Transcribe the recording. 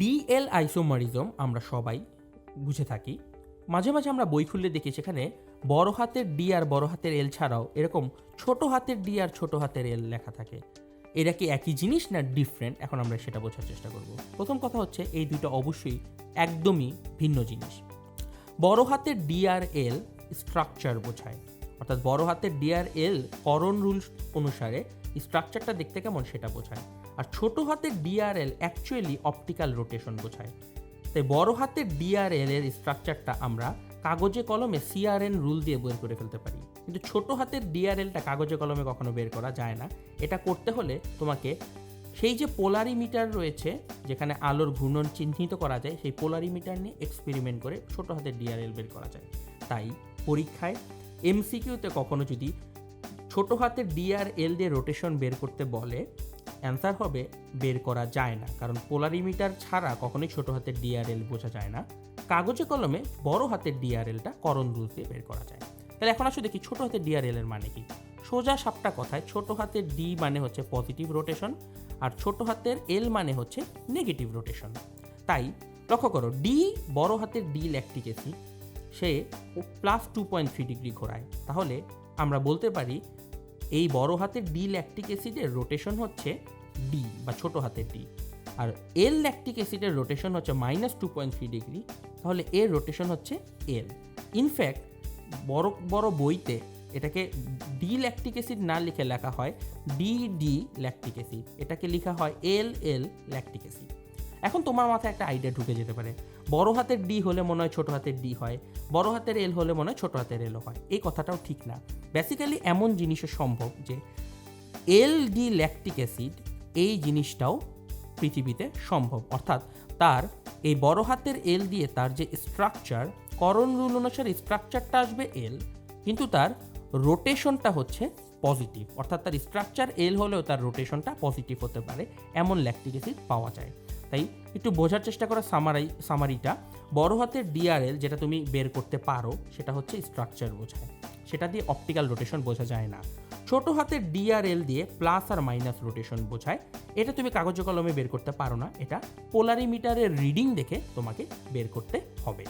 DL isomerism আমরা সবাই বুঝে থাকি। মাঝে মাঝে আমরা বই খুললে দেখি সেখানে বড় হাতের ডি আর বড় হাতের এল ছাড়াও এরকম ছোট হাতের ডি আর ছোট হাতের এল লেখা থাকে। এরা কি একই জিনিস না ডিফারেন্ট এখন আমরা সেটা বোঝার চেষ্টা করব। প্রথম কথা হচ্ছে এই দুটো অবশ্যই একদমই ভিন্ন জিনিস। বড় হাতের ডিআরএল স্ট্রাকচার বোঝায়। অর্থাৎ বড় হাতের ডিআরএল করণ রুলস অনুসারে স্ট্রাকচারটা দেখতে কেমন সেটা বোঝায়। আর ছোট হাতের ডিআরএল অ্যাকচুয়ালি অপটিক্যাল রোটেশন বোঝায়। তাই বড় হাতের ডিআরএল এর স্ট্রাকচারটা আমরা কাগজে কলমে সিআরএন রুল দিয়ে বের করে ফেলতে পারি। কিন্তু ছোট হাতের ডিআরএলটা কাগজে কলমে কখনো বের করা যায় না। এটা করতে হলে তোমাকে সেই যে পোলারিমিটার রয়েছে, যেখানে আলোর ঘূর্ণন চিহ্নিত করা যায়, সেই পোলারিমিটার নিয়ে এক্সপেরিমেন্ট করে ছোট হাতের ডিআরএল বের করা যায়। তাই পরীক্ষায় এমসিকিউতে কখনো যদি ছোট হাতের ডিআরএল দিয়ে রোটেশন বের করতে বলে অ্যান্সার হবে, বের করা যায় না। কারণ পোলারিমিটার ছাড়া কখনোই ছোট হাতের ডিআরএল বোঝা যায় না। কাগজে কলমে বড় হাতের ডিআরএলটা করণ রুল দিয়ে বের করা যায়। তাহলে এখন আসলে দেখি ছোট হাতের ডিআরএল এর মানে কি? সোজা সাপটা কথায় ছোট হাতের ডি মানে হচ্ছে পজিটিভ রোটেশন আর ছোট হাতের এল মানে হচ্ছে নেগেটিভ রোটেশন তাই লক্ষ্য করো ডি বড় হাতের ডি ল্যাকটিক অ্যাসিড সে plus two point three degree ঘোরায়। তাহলে আমরা বলতে পারি এই বড় হাতের ডি ল্যাকটিক অ্যাসিডের রোটেশন হচ্ছে ডি বা ছোট হাতের ডি আর এল ল্যাকটিক অ্যাসিডের রোটেশন হচ্ছে minus two point three degree তাহলে এর রোটেশন হচ্ছে এল ইনফ্যাক্ট বড় বড় বইতে এটাকে ডি ল্যাকটিক অ্যাসিড না লিখে লেখা হয় ডি ডি ল্যাকটিক অ্যাসিড এটাকে লেখা হয় এল এল ল্যাকটিক অ্যাসিড এখন তোমার মাথায় একটা আইডিয়া ঢুকে যেতে পারে। বড় হাতের ডি হলে মনে হয় ছোট হাতের ডি হয়, বড় হাতের এল হলে মনে হয় ছোট হাতের এলও হয়। এই কথাটাও ঠিক না। বেসিক্যালি এমন জিনিসও সম্ভব যে এল ডি ল্যাকটিক অ্যাসিড এই জিনিসটাও পৃথিবীতে সম্ভব। অর্থাৎ তার এই বড় হাতের এল দিয়ে তার যে স্ট্রাকচার করণ রুল অনুসারে স্ট্রাকচারটা আসবে এল কিন্তু তার রোটেশনটা হচ্ছে পজিটিভ অর্থাৎ তার স্ট্রাকচার এল হলেও তার রোটেশনটা পজিটিভ হতে পারে, এমন ল্যাকটিক অ্যাসিড পাওয়া যায়। তাই একটু বোঝার চেষ্টা করা সামারাই সামারিটা বড় হাতের ডিআরএল যেটা তুমি বের করতে পারো, সেটা হচ্ছে স্ট্রাকচার বোঝায়। সেটা দিয়ে অপটিক্যাল রোটেশন বোঝা যায় না। ছোট হাতের ডিআরএল দিয়ে প্লাস আর মাইনাস রোটেশন বোঝায়। এটা তুমি কাগজ কলমে বের করতে পারো না। এটা পোলারিমিটারের রিডিং দেখে তোমাকে বের করতে হবে।